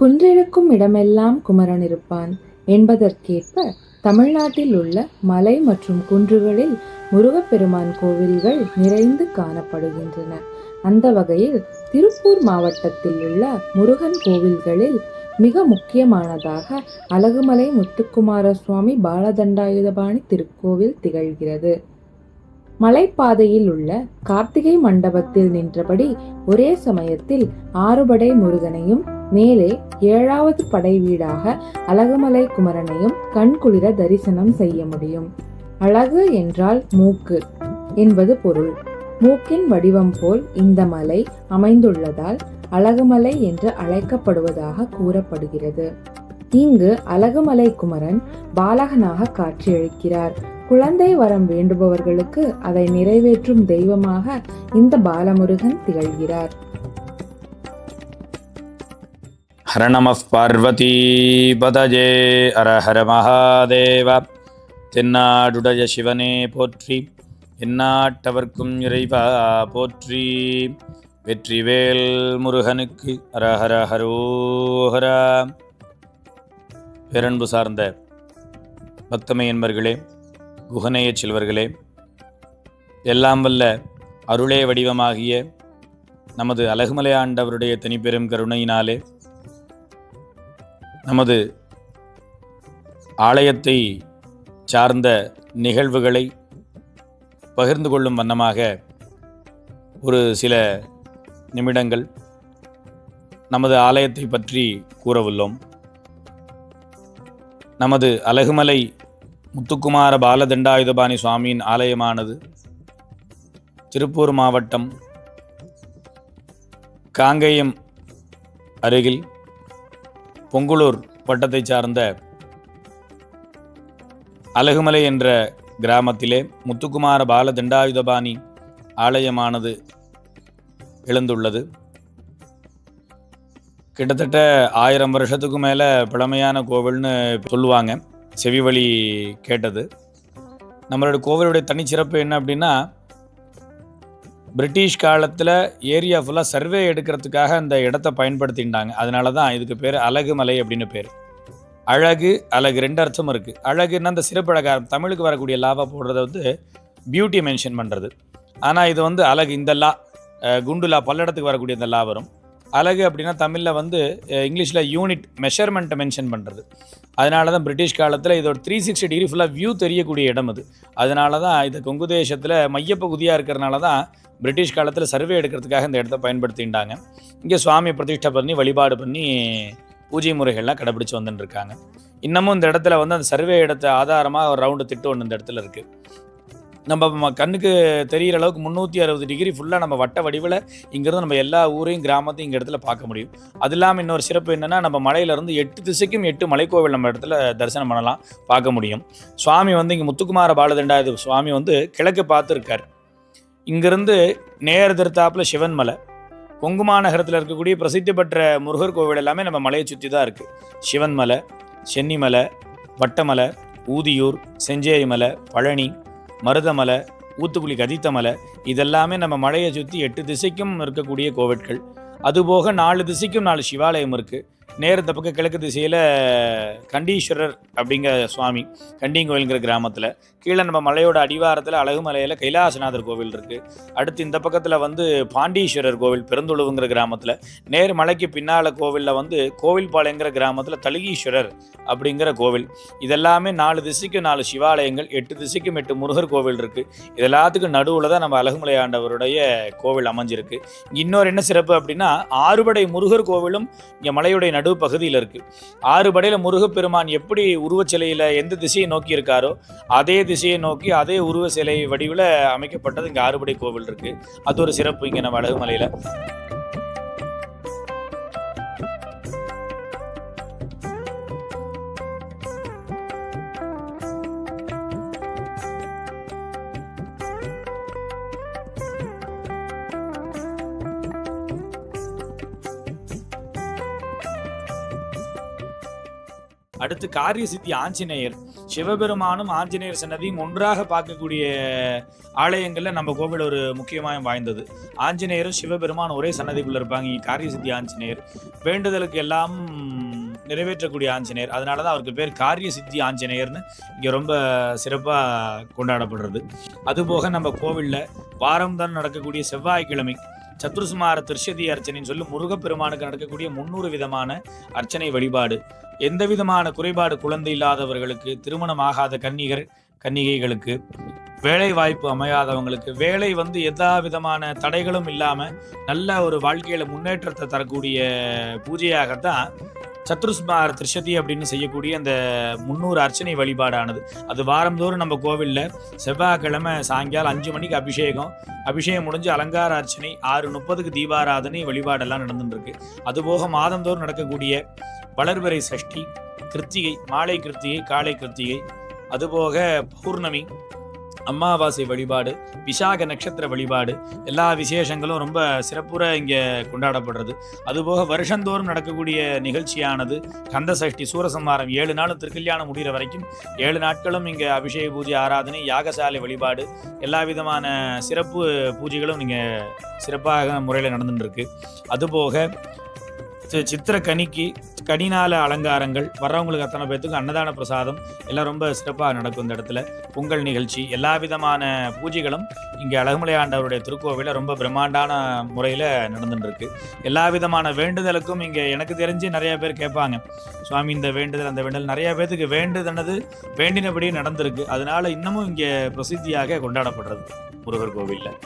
குன்றிருக்கும் இடமெல்லாம் குமரன் இருப்பான் என்பதற்கேற்ப தமிழ்நாட்டில் உள்ள மலை மற்றும் குன்றுகளில் முருகப்பெருமான் கோவில்கள் நிறைந்து காணப்படுகின்றன. அந்த வகையில் திருப்பூர் மாவட்டத்தில் உள்ள முருகன் கோவில்களில் மிக முக்கியமானதாக அழகுமலை முத்துக்குமார சுவாமி பாலதண்டாயுதபாணி திருக்கோவில் திகழ்கிறது. மலைப்பாதையில் உள்ள கார்த்திகை மண்டபத்தில் நின்றபடி ஒரே சமயத்தில் ஆறுபடை முருகனையும் மேலே ஏழாவது படை வீடாக அழகுமலை குமரனையும் கண்குளிர தரிசனம் செய்ய முடியும். அழகு என்றால் மூக்கு என்பது பொருள். மூக்கின் வடிவம் போல் இந்த மலை அமைந்துள்ளதால் அழகுமலை என்று அழைக்கப்படுவதாக கூறப்படுகிறது. இங்கு அழகுமலை குமரன் பாலகனாக காட்சியளிக்கிறார். குழந்தை வரம் வேண்டுபவர்களுக்கு அதை நிறைவேற்றும் தெய்வமாக இந்த பாலமுருகன் திகழ்கிறார். ஹர நம பார்வதி பதஜே. ஹர மகாதேவ. தென்னாடுடைய சிவனே போற்றி. எந்நாட்டவர்க்கும் இறைவா போற்றி. வெற்றிவேல் முருகனுக்கு ஹர ஹர ஹரோஹரா. பேரன்பு சார்ந்த பக்தமையன்பர்களே குகநேய செல்வர்களே எல்லாம் வல்ல அருளே வடிவமாகிய நமது அழகுமலை ஆண்டவருடைய தனிப்பெரும் கருணையினாலே நமது ஆலயத்தை சார்ந்த நிகழ்வுகளை பகிர்ந்து கொள்ளும் வண்ணமாக ஒரு சில நிமிடங்கள் நமது ஆலயத்தை பற்றி கூறவுள்ளோம். நமது அழகுமலை முத்துக்குமார பாலதண்டாயுதபாணி சுவாமியின் ஆலயமானது திருப்பூர் மாவட்டம் காங்கேயம் அருகில் பொங்குளூர் வட்டத்தைச் சார்ந்த அழகுமலை என்ற கிராமத்திலே முத்துக்குமார பால தண்டாயுதபாணி ஆலயமானது எழுந்துள்ளது. கிட்டத்தட்ட ஆயிரம் வருஷத்துக்கு மேலே பழமையான கோவில்னு சொல்லுவாங்க. செவி வழி கேட்டது. நம்மளோட கோவிலுடைய தனிச்சிறப்பு என்ன அப்படின்னா பிரிட்டிஷ் காலத்தில் ஏரியா ஃபுல்லாக சர்வே எடுக்கிறதுக்காக அந்த இடத்த பயன்படுத்திட்டாங்க. அதனால தான் இதுக்கு பேர் அழகு மலை அப்படின்னு பேர். அழகு அழகு ரெண்டு அர்த்தமும் இருக்குது அழகுன்னா அந்த சிறப்பழகாரம் தமிழுக்கு வரக்கூடிய லாவை போடுறத வந்து பியூட்டி மென்ஷன் பண்ணுறது ஆனால் இது வந்து அழகு இந்த லா குண்டுலா பல்லடத்துக்கு வரக்கூடிய இந்த லா வரும். அழகு அப்படின்னா தமிழில் வந்து இங்கிலீஷில் யூனிட் மெஷர்மெண்ட்டை மென்ஷன் பண்ணுறது அதனால தான் பிரிட்டிஷ் காலத்தில் இதோட த்ரீ சிக்ஸ்டி டிகிரி ஃபுல்லாக வியூ தெரியக்கூடிய இடம் அது. அதனால தான் இது கொங்கு தேசத்தில் மையப்பகுதியாக இருக்கிறனால தான் பிரிட்டிஷ் காலத்தில் சர்வே எடுக்கிறதுக்காக இந்த இடத்த பயன்படுத்திட்டாங்க. இங்கே சுவாமி பிரதிஷ்டை பண்ணி வழிபாடு பண்ணி பூஜை முறைகள்லாம் கடைபிடிச்சு வந்துட்டுருக்காங்க இன்னமும் இந்த இடத்துல வந்து அந்த சர்வே இடத்த ஆதாரமாக ஒரு ரவுண்டு திட்டு ஒன்று இந்த இடத்துல இருக்குது நம்ம கண்ணுக்கு தெரிகிற அளவுக்கு முந்நூற்றி அறுபது டிகிரி ஃபுல்லாக நம்ம வட்ட வடிவில் இங்கேருந்து நம்ம எல்லா ஊரையும் கிராமத்தையும் இங்கே இடத்துல பார்க்க முடியும். அது இல்லாமல் இன்னொரு சிறப்பு என்னென்னா நம்ம மலையிலேருந்து எட்டு திசைக்கும் எட்டு மலைக்கோவில் நம்ம இடத்துல தரிசனம் பண்ணலாம் பார்க்க முடியும். சுவாமி வந்து இங்கே முத்துக்குமார பாலதண்டாயுத. சுவாமி வந்து கிழக்கு பார்த்து இருக்கார் நேர நேர் திருத்தாப்பில் சிவன் மலை. கொங்கு மாநகரத்தில் இருக்கக்கூடிய பிரசித்தி பெற்ற முருகர் கோவில் எல்லாமே நம்ம மலையை சுற்றி தான் இருக்குது சிவன் மலை சென்னிமலை வட்டமலை ஊதியூர் செஞ்சேரி மலை பழனி மருதமலை ஊத்துக்குளி கதித்த மலை இதெல்லாமே நம்ம மலையை சுற்றி எட்டு திசைக்கும் இருக்கக்கூடிய கோவில்கள் அதுபோக நாலு திசைக்கும் நாலு சிவாலயம் இருக்குது நேர் இந்த பக்கம் கிழக்கு திசையில் கண்டீஸ்வரர் அப்படிங்கிற சுவாமி கண்டிங்கோயிலுங்கிற கிராமத்தில். கீழே நம்ம மலையோட அடிவாரத்தில் அழகுமலையில் கைலாசநாதர் கோவில் இருக்குது அடுத்து இந்த பக்கத்தில் வந்து பாண்டீஸ்வரர் கோவில் பெருந்துழுவுங்கிற கிராமத்தில். நேர் மலைக்கு பின்னால் கோவிலில் வந்து கோவில்பாளையங்கிற கிராமத்தில் தலுகீஸ்வரர் அப்படிங்கிற கோவில். இதெல்லாமே நாலு திசைக்கும் நாலு சிவாலயங்கள் எட்டு திசைக்கும் எட்டு முருகர் கோவில் இருக்குது இது எல்லாத்துக்கும் நடுவில் தான் நம்ம அழகுமலை ஆண்டவருடைய கோவில் அமைஞ்சிருக்கு. இன்னொரு என்ன சிறப்பு அப்படின்னா ஆறுபடை முருகர் கோவிலும் இங்கே மலையுடைய நடு பகுதியில் இருக்குது ஆறுபடையில் முருகப்பெருமான் எப்படி உருவச்சிலையில் எந்த திசையை நோக்கி இருக்காரோ அதே திசையை நோக்கி அதே உருவ சிலை வடிவில் அமைக்கப்பட்டது இங்கே ஆறுபடை கோவில் இருக்குது அது ஒரு சிறப்பு இங்கே நம்ம அழகுமலையில். அடுத்து காரிய சித்தி ஆஞ்சநேயர். சிவபெருமானும் ஆஞ்சநேயர் சன்னதியும் ஒன்றாக பார்க்கக்கூடிய ஆலயங்கள்ல நம்ம கோவில் ஒரு முக்கியமாக வாய்ந்தது. ஆஞ்சநேயரும் சிவபெருமான் ஒரே சன்னதிக்குள்ள இருப்பாங்க. காரிய சித்தி ஆஞ்சநேயர். வேண்டுதலுக்கு எல்லாம் நிறைவேற்றக்கூடிய ஆஞ்சநேயர். அதனால தான் அவருக்கு பேர் காரிய சித்தி ஆஞ்சநேயர்னு இங்கே ரொம்ப சிறப்பாக கொண்டாடப்படுறது. அதுபோக நம்ம கோவிலில் வாரம்தான் நடக்கக்கூடிய செவ்வாய்க்கிழமை சத்ருசுமார திருஷதி அர்ச்சனைன்னு சொல்லி முருகப்பெருமானுக்கு நடக்கக்கூடிய முன்னூறு விதமான அர்ச்சனை வழிபாடு. எந்த விதமான குறைபாடு குழந்தை இல்லாதவர்களுக்கு திருமணம் ஆகாத கன்னிகர் கன்னிகைகளுக்கு வேலை வாய்ப்பு அமையாதவங்களுக்கு வேலை வந்து எதா விதமான தடைகளும் இல்லாமல் நல்ல ஒரு வாழ்க்கையில முன்னேற்றத்தை தரக்கூடிய பூஜையாகத்தான் சத்ருஸ்மார் திருஷதி அப்படின்னு செய்யக்கூடிய அந்த முன்னூறு அர்ச்சனை வழிபாடானது. அது வாரந்தோறும் நம்ம கோவிலில் செவ்வாய்க்கிழமை சாயங்காலம் அஞ்சு மணிக்கு அபிஷேகம். அபிஷேகம் முடிஞ்சு அலங்கார அர்ச்சனை ஆறு முப்பதுக்கு தீபாராதனை வழிபாடெல்லாம் நடந்துட்டு அதுபோக மாதந்தோறும் நடக்கக்கூடிய வளர்வரை சஷ்டி கிருத்திகை மாலை கிருத்திகை காலை கிருத்திகை அதுபோக பௌர்ணமி அமாவாசை வழிபாடு விசாக நட்சத்திர வழிபாடு எல்லா விசேஷங்களும் ரொம்ப சிறப்புற இங்கே கொண்டாடப்படுறது. அதுபோக வருஷந்தோறும் நடக்கக்கூடிய நிகழ்ச்சியானது கந்த சஷ்டி சூரசம்ஹாரம் ஏழு நாளும் திருக்கல்யாணம் முடிகிற வரைக்கும் ஏழு நாட்களும் இங்கே அபிஷேக பூஜை ஆராதனை யாகசாலை வழிபாடு எல்லா விதமான சிறப்பு பூஜைகளும் இங்கே சிறப்பாக முறையில் நடந்துட்டு இருக்கு. அதுபோக சித்திர கனிக்கு கனினால அலங்காரங்கள் வர்றவங்களுக்கு அத்தனை பேர்த்துக்கும் அன்னதான பிரசாதம் எல்லாம் ரொம்ப சிறப்பாக நடக்கும் இந்த இடத்துல. பொங்கல் நிகழ்ச்சி எல்லா விதமான பூஜைகளும் இங்கே அழகுமலை ஆண்டவருடைய திருக்கோவிலில் ரொம்ப பிரம்மாண்டான முறையில் நடந்துட்டுருக்கு. எல்லா விதமான வேண்டுதலுக்கும் இங்கே எனக்கு தெரிஞ்சு நிறைய பேர் கேட்பாங்க. சுவாமி இந்த வேண்டுதல் அந்த வேண்டுதல் நிறைய பேர்த்துக்கு வேண்டுதனது வேண்டினபடி நடந்திருக்கு. அதனால இன்னமும் இங்கே பிரசித்தியாக கொண்டாடப்படுறது முருகர் கோவிலில்.